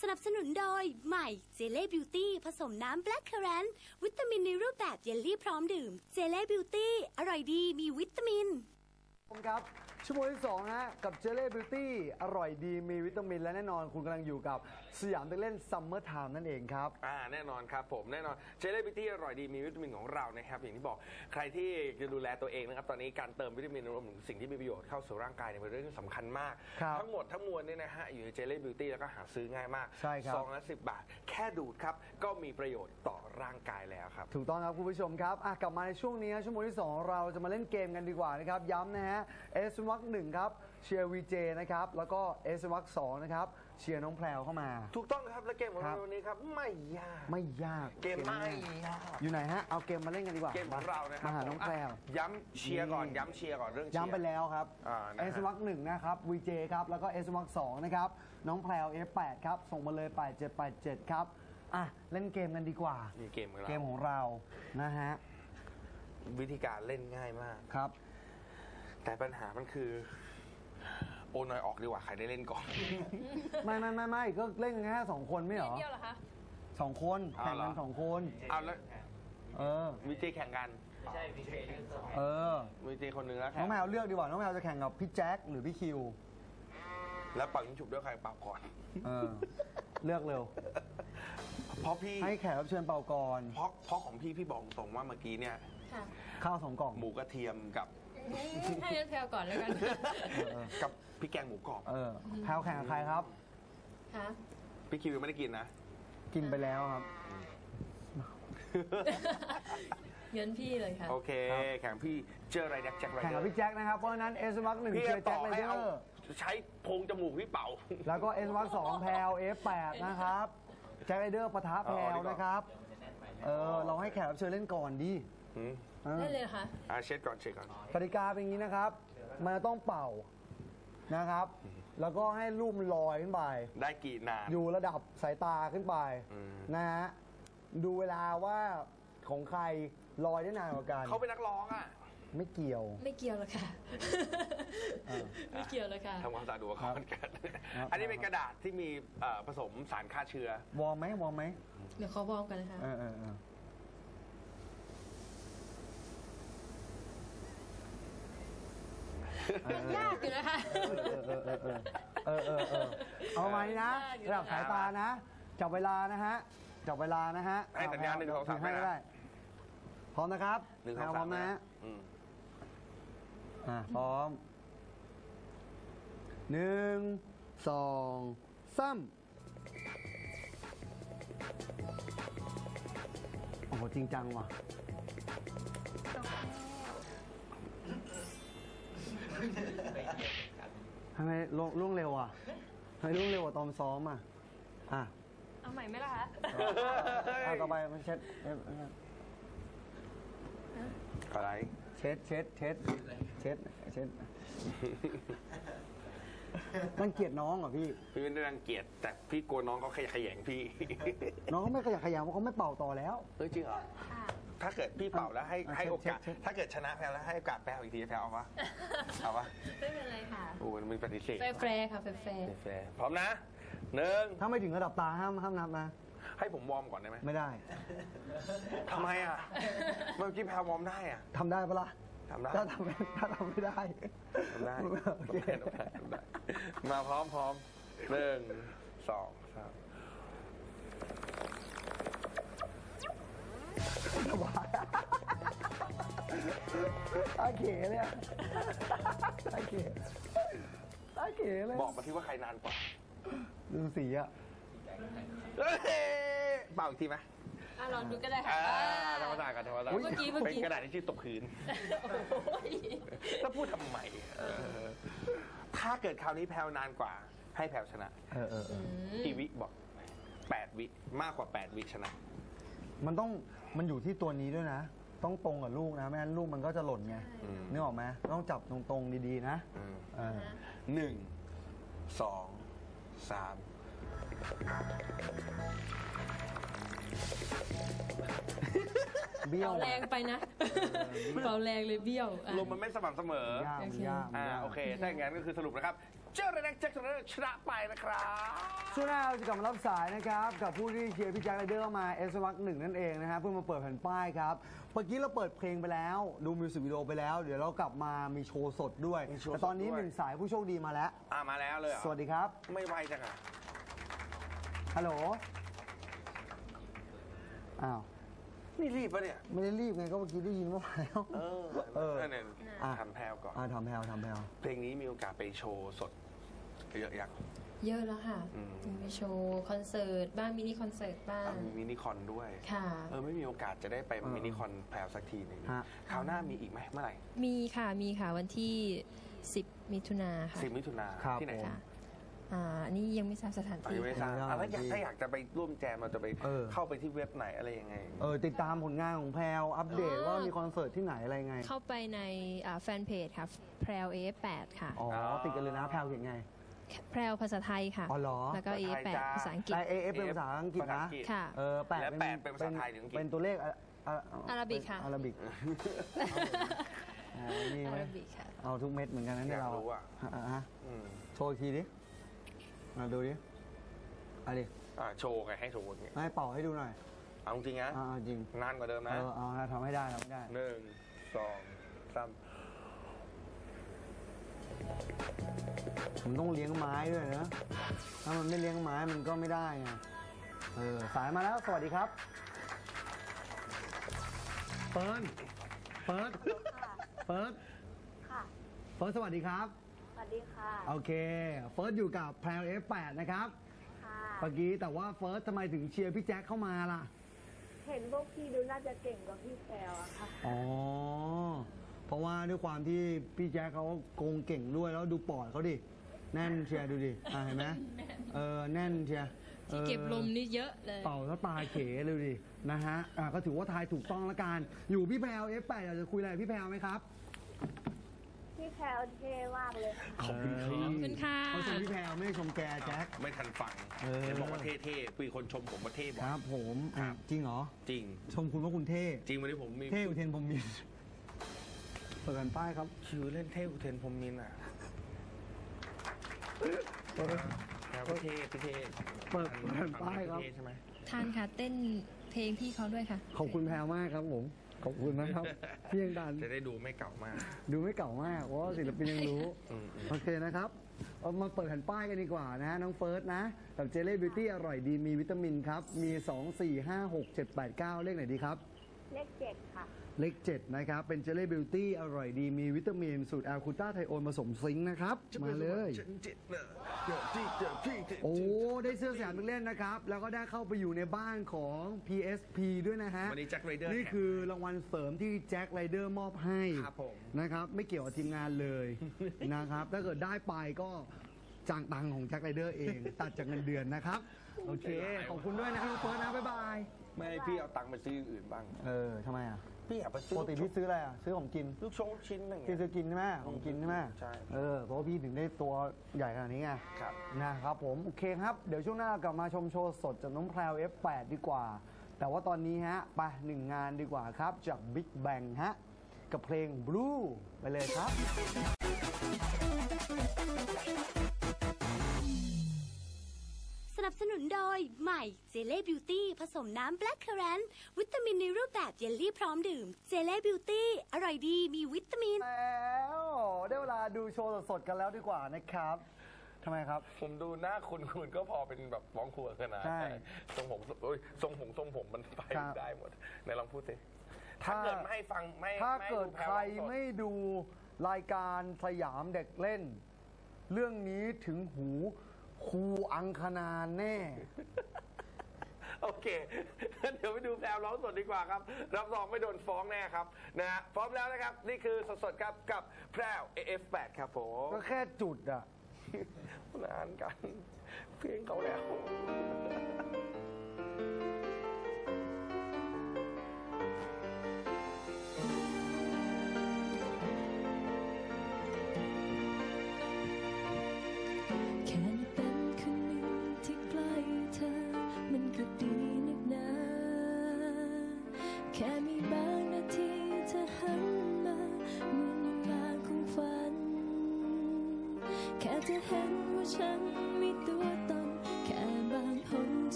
สนับสนุนโดย ใหม่เจเล่บิวตี้ผสมน้ำแบล็คเคอร์แรนวิตามินในรูปแบบเยลลี่พร้อมดื่ม เจเล่บิวตี้อร่อยดีมีวิตามิน ผมครับ ชั่วโมงที่2ฮะกับเจเล่บิวตี้อร่อยดีมีวิตามินและแน่นอนคุณกำลังอยู่กับสยามเด็กเล่นซัมเมอร์ไทม์นั่นเองครับ อ่าแน่นอนครับผมแน่นอนเจล l บิตี้อร่อยดีมีวิตามินของเรานะครับอย่างที่บอกใครที่จะดูแลตัวเองนะครับตอนนี้การเติมวิตามินรวมถึงสิ่งที่มีประโยชน์เข้าสู่ร่างกายเนี่ยเป็นเรื่องที่สำคัญมาก ครับทั้งหมดทั้งมวลเนี่ยนะฮะอยู่ในเจล l บิวตี้แล้วก็หาซื้อง่ายมากใช่ครับ ซองละสิบบาท แค่ดูดครับก็มีประโยชน์ต่อร่างกายแล้วครับ ถูกต้องครับคุณผู้ชมครับอะกลับมาในช่วงนี้นะชั่วโมงที่ 2 เราจะมาเล่นเกมกันดีกว่านะครับ ย้ำนะฮะเอสวักหนึ่งครับเชียร์วีเจนะครับแล้วก็เอสวักสองนะครับเชียร์น้องแพรวเข้ามา ถูกต้องครับและเกมของครัเราบ วันนี้ครับไม่ยาก ไม่ยากเกมไม่ง่ายยากอยู่ไหนฮะเอาเกมมาเล่นกันดีกว่าเกมของเรานะครัมาหาน้องแพรวะย้ำเชียร์ก่อน นี่ ย้ำเชียร์ก่อนเรื่องเชียร์ย้ำไปแล้วครับอ่านะฮะเอสวักหนึ่งนะครับวีเจครับ แล้วก็เอสวักสองนะครับ น้องแพรว F8 ครับ ส่งมาเลย 8787 ครับ อะ เล่นเกมกันดีกว่ามีเกมของเราเกมของเรานะฮะ วิธีการเล่นง่ายมาก ครับ แต่ปัญหามันคือ โอนอยออกดีกว่าใครได้เล่นก่อน ไม่ไม่ไม่ไม่ก็เล่นกันแค่สองคนไม่เหรอเดียวเหรอคะสองคนเอาแข่งเหรอกันสองคน เอาแล้วเออวิเจแข่งกันเออวิเจคนหนึงแล้วน้แข่องงแมวเลือกดีกว่าน้องแมวจะแข่งกับพี่แจ็คหรือพี่คิว แล้วเป่ายิงฉุบด้วยใครเป่าก่อนเออเลือกเร็วเพราะพี่ให้แขกรับเชิญเป่าก่อนเพราะเพราะของพี่พี่บอกตรงว่าเมื่อกี้เนี่ยค่ะข้าวสองกล่องหมูกระเทียมกับ ให้งั้นแพลวก่อนแล้วกันเออกับพี่แกงหมูกรอบเออแพลวแข่งกับใครครับค่ะพี่คิวยังไม่ได้กินนะ กินไปแล้วครับเงินพี่เลยค่ะ โอเคครับแข่งพี่เจอไรแจ็คแจ็คไรแข่งกับพี่แจ็คนะครับ เพราะฉะนั้นเอสวักหนึ่งพี่เชียร์ต่แจ็คอไรให้เดอเอาร์ใช้โพรงจมูกพี่เป่า แล้วก็เอสวักสองแพลว F8 นะครับ แจ็คไรเดอร์ปะทะแพลเอาวดีกว่านะครับ เออ เราให้แขกรับเชิญเล่นก่อนดิ หืมเออได้เลยเหรอคะอะเช็ดก่อนเช็ดก่อน กติกาเป็นอย่างนี้นะครับ มันจะต้องเป่านะครับ แล้วก็ให้ลูกมันลอยขึ้นไป ได้กี่นาน อยู่ระดับสายตาขึ้นไปอืม นะฮะดูเวลาว่าของใครลอยได้นานกว่ากันเขาเป็นนักร้องอะไม่เกี่ยว ไม่เกี่ยวหรอกค่ะเออไม่เกี่ยวเลยค่ะ ทำความสะอาดดูว่าเขาเหมือนกัน ครับ อันนี้เป็นกระดาษที่มีเอ่อผสมสารฆ่าเชื้อ วอร์มไหมวอร์มไหมเดี๋ยวเขาวอร์มกันนะคะ เออเออเออ ยากอยู่นะคะ เออเออเออเออเออเอาประมาณนี้นะได้อยู่ระดับสายตานะ จับเวลานะฮะ จับเวลานะฮะให้สัญญาณหนึ่งสองสามให้ไปนะได้ พร้อมนะครับหนึ่งสแพองรพร้สาอมมนะฮะอืมอะพร้อมหนึ่งสองสามโอ้โหจริงจังว่ะ ทำไมล่วงล่วงเร็วอะทำไมล่วงเร็วกว่าตอนซ้อมอะ อะเอาใหม่ไหมล่ะคะเอาต่อไปมันเช็ดเอ๊ะเอ๊ะอะไร เช็ดเช็ดเช็ดเช็ดเช็ดมันเกลียดน้องเหรอพี่ พี่ไม่ได้รังเกียจแต่พี่กลัวน้องเขาขยะแขยงพี่ น้องเขาไม่ขยักขยันเพราะเขาไม่เป่าต่อแล้ว เฮ้ยจริงเหรอ ถ้าเกิดพี่เป่าแล้วให้อะให้โอกาสเช็ดเช็ดถ้าเกิดชนะแพ้แล้วให้โอกาสแพ้อีกทีแพ้เอาปะเอาปะไม่เป็นไรค่ะโอ้มันมีปฏิเสธแฟร์แฟร์ค่ะแฟร์แฟร์แฟร์พร้อมนะหนึ่งถ้าไม่ถึงระดับตาห้ามห้ามนับนะให้ผมวอร์มก่อนได้ไหมไม่ได้ทำไมอะเมื่อกี้แพ้วอร์มได้อะทำได้ปะล่ะทำได้ถ้าทำไม่ถ้าทำไม่ได้ทำได้โอเคทำได้ทำได้มาพร้อมพร้อมหนึ่งสองสาม สบายตาเขเลยอะตาเขตาเขเลยบอกมาที่ว่าใครนานกว่า ดูสีอะเฮ้ยเป่าอีกทีไหมอะลองดูก็ได้ค่ะอ่าธรรมดากันธรรมดาเมื่อกี้เมื่อเป็นกี้กระดาษที่ชื่อตกพื้น โอ้ยแล้วพูดทำไมเออถ้าเกิดคราวนี้แพลวนานกว่า ให้แพลวชนะเออเออเออกี่วิบอกแปดวิมากกว่าแปดวิชนะ มันต้อง มันอยู่ที่ตัวนี้ด้วยนะ ต้องตรงกับลูกนะ ไม่งั้นลูกมันก็จะหล่นไงอืมนึกออกไหมต้องจับตรงๆดีๆนะอืมเออหนึ่งสองสามนเบี้ยวเป่าแรงไปนะเป่าแรงเลยเบี้ยวอะ ลมมันไม่สม่ำเสมอ ยากมันยากมันอ่ายาก โอเค ถ้าอย่างนั้นก็คือสรุปนะครับ เจ้าเรนักแจ็คสันชนะไปนะครับช่วงหน้าเราจะกลับมารับสายนะครับ กับผู้ที่เชียร์พี่แจ็คไรเดอร์มาเอสวักหนึ่งนั่นเองนะฮะเพิ่งมาเปิดแผ่นป้ายครับเมื่อกี้เราเปิดเพลงไปแล้ว ดูมิวสิกวิดีโอไปแล้ว เดี๋ยวเรากลับมามีโชว์สดด้วยมีโชว์สดแต่ตอนนี้ด้วยหนึ่งสายผู้โชคดีมาแล้ว อ่ามาแล้วเลยเหรอสวัสดีครับ ไม่ไวจังอะฮัลโหลอ้าว นี่รีบปะเนี่ย ไม่ได้รีบไงก็เมื่อกี้ได้ยินว่ามาแล้วเออเออเนี่ยอะทำแพลวก่อน อ่าทำแพลวทำแพลวเพลงนี้มีโอกาสไปโชว์สดเยอะยังเยอะแล้วค่ะอืมมีโชว์คอนเสิร์ตบ้างมินิคอนเสิร์ตบ้างอะมีมินิคอนด้วย ค่ะ เออไม่มีโอกาสจะได้ไปมินิคอนแพลวสักทีหนึ่งฮะ คราวหน้ามีอีกไหมเมื่อไหร่มีค่ะมีค่ะวันที่ 10 มิถุนาค่ะ สิมิถุนาครับ ที่ไหนผมค่ะ อ่าอันนี่ยังไม่ทราบสถานอ๋อที่ยังไม่ทราบไม่ทราบอะแล้วอยากที่ถ้าอยากจะไปร่วมแจมเราจะไปเออเข้าไปที่เว็บไหนอะไรยังไง เออติดตามผลงานของแพลวอัปเดตว่ามีคอนเสิร์ตที่ไหนอะไรไง เข้าไปในอ่าแฟนเพจค่ะแพรว A8 ค่ะ อ๋อ ติดกันเลยนะแพลวเขียนไงแพรวภาษาไทยค่ะ อ๋อเหรอ แล้วก็ภาษาไทย A8 จ้าภาษาอังกฤษแต่ AF เป็นภาษาอังกฤษนะ ค่ะ เออแปดและแปดเป็นภาษาไทยหรืออังกฤษ เป็นตัวเลขอะอะอาราบิกค่ะ อาราบิกอ๋อนี่อาไหมราบิกค่ะ เอาทุกเม็ดเหมือนกันนะเนี่ยอยากเรารู้อะฮะฮะอืมโชว์อีกทีดิ มาดูดิเอาดิอะโชว์ไงให้โชว์ไงให้เป่าให้ดูหน่อยเอาจริงๆนะอ่าจริงนานกว่าเดิมเอนะอเอาทำให้ได้ทำให้ได้หนึ่งสองสามผมต้องเลี้ยงไม้ด้วยนะถ้ามันไม่เลี้ยงไม้มันก็ไม่ได้ไงเออสายมาแล้วสวัสดีครับเฟิร์นเฟิร์นเฟิร์นค่ะเฟิร์นสวัสดีครับส วัสดีค่ะ โอเค เฟิร์สอยู่กับแพรว F8 นะครับ ค่ะเมื่อกี้แต่ว่าเฟิร์สทำไมถึงเชียร์พี่แจ็คเข้ามาล่ะ เห็นพวกพี่ดูน่าจะเก่งกว่าพี่แพลวอะค่ะ อ๋อ เพราะว่าด้วยความที่พี่แจ็คเขาโกงเก่งด้วยแล้วดูปอดเขาดิ แน่นเชียร์ดูดิ อ่าเห็นไหมเออ แน่นเชียร์ที่เก็บลมออนี่เยอะเลย เป่าแล้วตาเขเลยดิ นะฮะ อ่าก็ถือว่าทายถูกต้องละกัน อยู่พี่แพรว F8 อยากจะคุยอะไรกับพี่แพรวไหมครับ พี่แพลวเท่มากเลยค่ะขอบคุณครับเขอบคุณค่ะ เขาชมพี่แพรวไม่ได้ชมแกแจ็ค ไม่ทันฟังเออ เห็นบอกว่าเท่ๆมีคนชมผมว่าเท่บอคกรับผมครัอะบจริงเหรอ จริง ชมคุณว่าคุณเท่ จริงวันนี้ผมมีเท่อุเทนพรหมมินทร์เปิดแผ่นป้ายครับ ชื่อเล่นเท่อุเทนพรหมมินทร์อะเปิดแล้วพี่เท่พี่เท่เปิดแผ่นป้ายครับพี่เท่ใช่ไหม ทานค่ะเต้นเพลงพี่เขาด้วยค่ะ ขอบคุณแพรวมากครับผม ขอบคุณนะครับที่ยังดัน จะได้ดูไม่เก่ามาก ดูไม่เก่ามากเพราะว่าศิลปินยังรู้อืมโอเคนะครับเอามาเปิดแผ่นป้ายกันดีกว่านะ น้องเฟิร์สนะกับเจลลี่บิวตี้อร่อยดีมีวิตามินครับ มี 2 4 5 6 7 8 9 เลขไหนดีครับ เลขเจ็ดค่ะ เลข7นะครับ เป็นเจลลี่บิวตี้อร่อยดีมีวิตามิน สูตรแอลคูต้าไทโอนผสมซิงค์นะครับ มาเลยฉันเจ็ดเนอะเดี๋ยวที่เดี๋ยวที่เดี๋ยวโอ้ที่ได้เสื้อสยามนักเล่นนะครับ แล้วก็ได้เข้าไปอยู่ในบ้านของ PSP ด้วยนะฮะ วันนี้แจ็คไรเดอร์นี่คือรางวัลเสริมที่แจ็คไรเดอร์มอบให้ครับผมนะครับ ไม่เกี่ยวกับทีมงานเลยนะครับ ถ้าเกิดได้ไปก็จ้างตังค์ของแจ็คไรเดอร์เอง ตัดจากเงินเดือนนะครับ โอเค ขอบคุณด้วยนะน้องเฟิร์สนะ บ๊ายบาย ไม่ให้พี่เอาตังค์ไปซื้ออย่างอื่นบ้าง เออทำไมอะ พี่อยากไปซื้ปอกติพี่ซื้ออะไรอะซื้อของกินลูกชงลูกชิ้นอะไรอย่างพี่เงี้ยซื้อกินใช่ไหมของกินใช่ไหมใช่ เออเพราะว่าพี่ถึงได้ตัวใหญ่ขนาดนี้ไง ครับ นะครับผม โอเคครับ เดี๋ยวช่วงหน้ากลับมาชมโชว์สดจากน้องแพรว F8 ดีกว่า แต่ว่าตอนนี้ฮะ ไปหนึ่งงานดีกว่าครับ จาก Big Bang ฮะ กับเพลง Blue ไปเลยครับส ยใหม่เจเล่บิวตี้ผสมน้ำแบล็คเคอร์แรนวิตามินในรูปแบบเยลลี่พร้อมดื่มเจเล่บิวตี้อร่อยดีมีวิตามิน แล้วได้เวลาดูโชว์สดๆกันแล้วดีกว่านะครับทำไมครับ ผมดูหน้าคุณคุณก็พอเป็นแบบร้องครัวกันนะใช่ทรงผมโอ้ยทรงผมทรงผมมันไปครับ ได้หมดไหนลองพูดสิถ้าเกิดไม่ให้ฟังไม่ถ้าไม่ให้เกิดแพวใครร้องสดไม่ดูรายการสยามเด็กเล่น เรื่องนี้ถึงหู ครูอังคณาแน่ โอเค เดี๋ยวไปดูแพรวร้องสดดีกว่าครับ รับรองไม่โดนฟ้องแน่ครับนะฮะพร้อมแล้วนะครับ นี่คือสดๆครับกับแพรว AF8 ครับผมก็แค่จุดอะนานกัน เพลงเขาแล้ว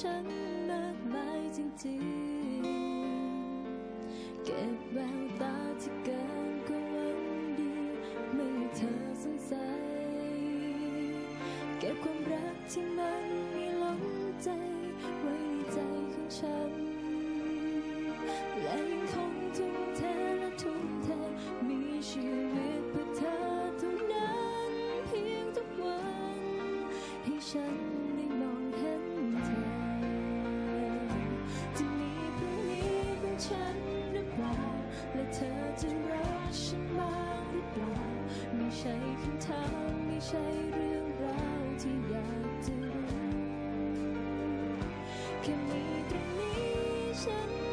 ฉันมากมายจริงๆ เก็บแววตาที่เกินกว่าหวังดี ไม่เธอสงสัย เก็บความรักที่มัน ใช่เรื่องราวที่อยากจะรู้แค่มีตรงนี้ฉัน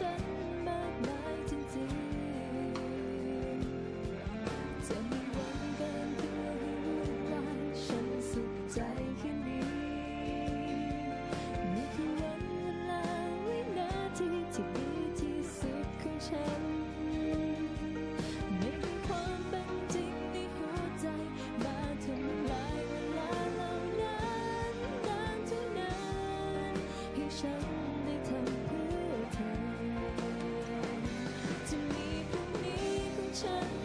กั นี้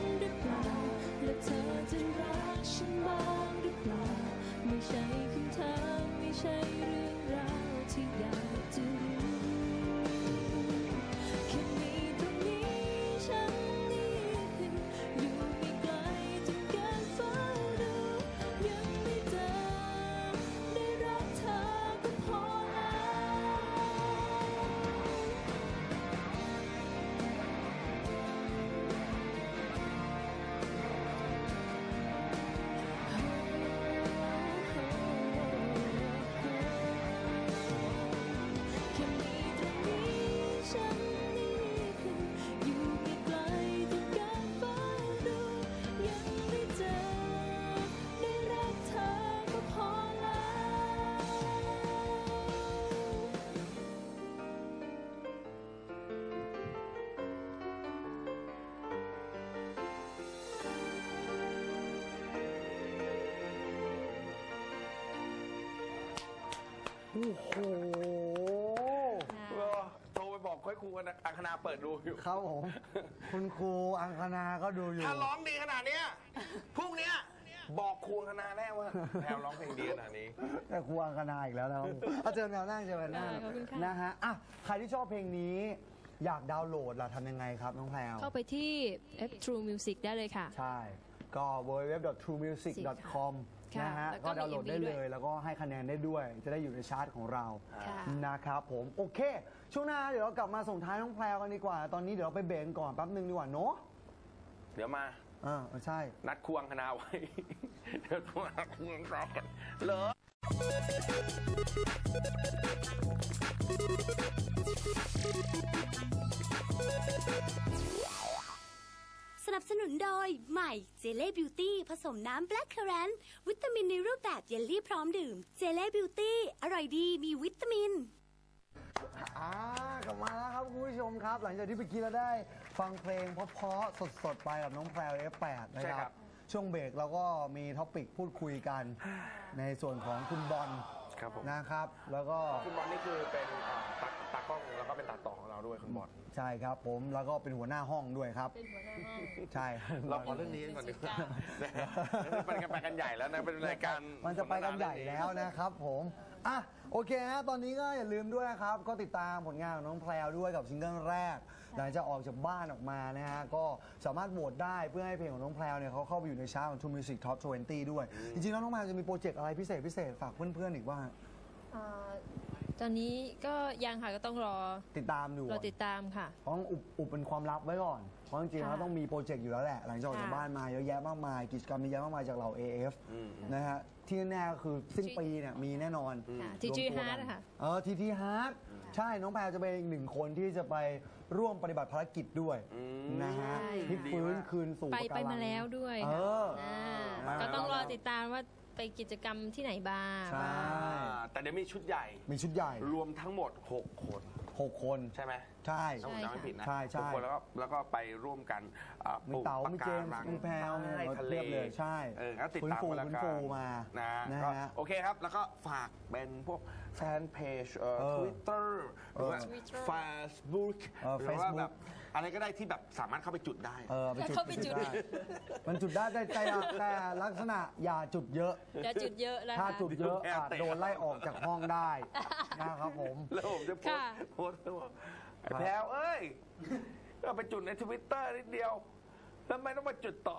โอ้โหเออโทรไปบอกค่อยครูกันนะอังคณาเปิดดูอยู่ครับผม คุณครูอังคณาก็ดูอยู่ ถ้าร้องดีขนาดเนี้ยพรุ่งเนี้ยบอกครูอังคณาแน่ว่าแพลวร้องเพลงดีขนาดนี้ แต่ครูอังคณาอีกแล้วนะครับเอาเจอแนวนั่งเจอแนวนั่งขอบคุณค่ะนะฮะอะใครที่ชอบเพลงนี้อยากดาวน์โหลดล่ะทำยังไงครับน้องแพรวเข้าไปที่ F True Music ได้เลยค่ะ ใช่ ก็ www.truemusic.com ค่ะ นะฮะแล้วก็ก็ดาวน์โหลดมีได้ MV เลด้วยยแล้วก็ให้คะแนนได้ด้วย จะได้อยู่ในชาร์ตของเราค่ะนะครับผมโอเค ช่วงหน้าเดี๋ยวเรากลับมาส่งท้ายน้องแพรวกันดีกว่า ตอนนี้เดี๋ยวเราไปเบรกก่อนแป๊บนึงดีกว่าเนาะเดี๋ยวมาอ่าใช่ นัดครูอังคณาไว้ เดี๋ยวโทรหาครูอังคณาก่อนเหรอ สนับสนุนโดย ใหม่เจเล่บิวตี้ผสมน้ำแบล็คเคอร์แรนวิตามินในรูปแบบเยลลี่พร้อมดื่มเจเล่บิวตี้อร่อยดีมีวิตามิน อ่ากลับมาแล้วครับคุณผู้ชมครับ หลังจากที่เมื่อกี้เราได้ฟังเพลงเพราะๆสดๆไปกับน้องแพรว F8 นะใช่คครัรับ บ ช่วงเบรกเราก็มีท็อปิกพูดคุยกัน ในส่วนของคุณบอล ครับผม นะครับ แล้วก็คุณบอลนี่คือเป็นอ่าตัดตากล้องแล้วก็เป็นตัดต่อของเราด้วยคุณบอลใช่ครับผมแล้วก็เป็นหัวหน้าห้องด้วยครับ เป็นหัวหน้าห้อง ใช่เราขอเรื่องนี้ก่อนดีกว่าไปกันไปกันใหญ่แล้วนะเป็นรายการมันจะไปกันใหญ่แล้วนะครับผม อะโอเคนะตอนนี้ก็อย่าลืมด้วยนะครับ ก็ติดตามผลงานของน้องแพรวด้วยกับซิงเกิลแรก หลังจากออกจากบ้านออกมานะฮะก็สามารถโหวตได้เพื่อให้เพลงของน้องแพรวเนี่ยเขาเข้าไปอยู่ในชาร์ตของ True Music Top 20 ด้วย จริงๆแล้วน้องแพรวจะมีโปรเจกต์อะไรพิเศษพิเศษฝากเพื่อนๆอีกว่าอ่าตอนนี้ก็ยังค่ะก็ต้องรอติดตามดูรอติดตามค่ะ ต้องอุบอุบเป็นความลับไว้ก่อน เพราะจริงๆค่ะแล้วต้องมีโปรเจกต์อยู่แล้วแหละ หลังจากออกจากค่ะบ้านมาเยอะแยะมากมาย กิจกรรมมีเยอะมากมายจากเรา AF อืมนะฮะ ที่แน่ๆก็คือสิ้นปีเนี่ยมีแน่นอนค่ะรวม TG ตัวกั Heart อะค่ะ เออทีทีฮาร์ดใช่น้องแพรจะเป็นอีกหนึ่งคนที่จะไปร่วมปฏิบัติภารกิจด้วยอืมนะฮะใช่ พลิกฟื้นคืนสู่ไปปะไปการัง มาแล้วด้วยเอค่ะออ่ามาก็ต้องรอแล้วติดตามว่าไปกิจกรรมที่ไหนบ้าง ใช่ อ่าแต่เดี๋ยวมีชุดใหญ่ มีชุดใหญ่ รวมทั้งหมด 6 คน 6คนใช่ไหมใช่ถ้าผมจำไม่ผิดนะใช่ใช่ หกคนแล้วก็แล้วก็ไปร่วมกันอ่ามีปลูกเต๋าปะมีเจมส์การังมีแพรวมีใต้ทะเลเรียบเลยใช่เออก็ติดตามฟื้นฟูกันแล้วฟื้นกัฟูนมานะนะก็ฮะโอเคครับ แล้วก็ฝากเป็นพวกแฟนเพจเอ่อเออทวิตเตอร์หรือว่า Twitter เฟซบุ๊กเออหรือว่า Facebook แบบ อะไรก็ได้ที่แบบสามารถเข้าไปจุดได้ เออไปจุดเข้าไปจุด ได้มันจุดได้แต่แต่แต่ลักษณะอย่าจุดเยอะ อย่าจุดเยอะนะคะ ถ้าจุดเยอะเดี๋ยวแอบอาจเตะโดนไล่ออกจากห้องได้นะครับผม แล้วผมจะโพสค่ะ ต์โพสต์ว่าไอ้แพรวเอ้ยก็ไปจุดในทวิตเตอร์นิดเดียว แล้วทำไมต้องมาจุดต่อ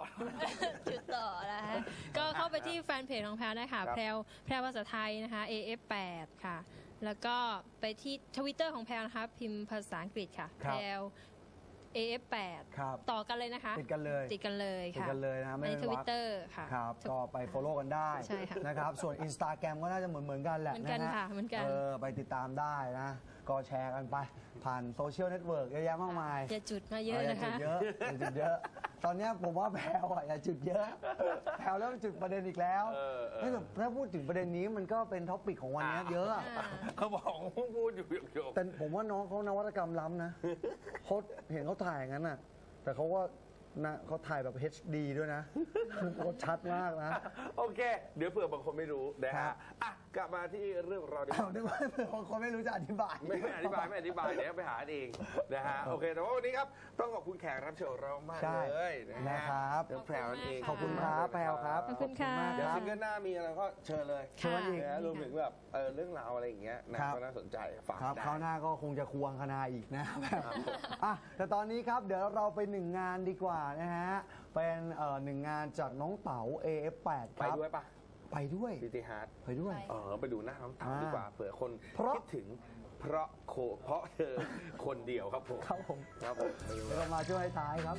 จุดต่อนะคะก็เข้าไปที่แฟนเพจของแพรวนะคะครับแพรวแพรวภาษาไทยนะคะ AF8 ค่ะ แล้วก็ไปที่ทวิตเตอร์ของแพรวนะคะ พิมพ์ภาษาอังกฤษค่ะ ครัแพบรว AF8 ครับต่อกันเลยนะคะ ติดกันเลยติดกันเลยติดค่ะกันเลยนะไม่ในเป็นทวรรควิตเตอร์ค่ะ ครับก็ไป follow กันได้ใช่ค่ะนะครับ ส่วน Instagram ก็น่าจะเหมือนเหมือนๆกันแหละเหมือนกันฮค่ะเหมือนกัน เออไปติดตามได้นะ ก็แชร์กันไป ผ่านโซเชียลเน็ตเวิร์กเยอะแยะมากมายอย่าจุดมาเยอะย่านะจุคะดเยอะอย่าจุดเยอะ ตอนเนี้ยผมว่าแพลวอะอย่าจุดเยอะ แพลวเริ่มจุดประเด็นอีกแล้วเออเออ ถ้าเกิดถ้าพูดถึงประเด็นนี้มันก็เป็นท็อปิกของวันเนี้ยเยอะอะอ่าเขาบอกพูดอยู่โยกแต่ผมว่าน้องเขานวัตกรรมล้ำนะเขาเห็นเขาถ่ายอย่างนั้นน่ะ แต่เขาก็นะเขาถ่ายแบบ HD ด้วยนะเขาชัดมากนะโอเค เดี๋ยวเผื่อบางคนไม่รู้นะครัฮะบ อะ กลับมาที่เรื่องเราดีกเอาว่าด้วยว่าบางคนไม่รู้จะอธิบาย ไม่ไม่อธิบายไม่อธิบายเดี๋ยวไปหาเองนะฮะโอเคแต่ว่าวันนี้ครับต้องขอบคุณแขกรับเชิญของเรามากใช่เลยนะฮะนะครับ เดี๋ยวแพรวนั่นเองขอบคุณครับแพลวครับขอบคุณค่ะ มากเดี๋ยวครัซิบงเกิลหน้ามีอะไรก็เชิญเลยเชิญอีกนะรวมถึงแบบเออเรื่องราวอะไรอย่างเงี้ยนะครับ ก็น่าสนใจฝากครับได้ คราวหน้าก็คงจะควงคณาอีกนะอะแต่ตอนนี้ครับเดี๋ยวเราไปหนึ่งงานดีกว่านะฮะ เป็นเอ่อหนึ่งงานจากน้องเต๋า AF8 คไปรับด้วยปะ ไปด้วย ซิตี้ฮาร์ดไปด้วย เออไปดูหน้าน้องเต๋าอ่าดีกว่าเผื่อคนเพราะ คิดถึงเพราะโคเพราะเธอคนเดียวครับผมครับผมครับผมเดี๋ยวเรามาช่วยท้ายครับ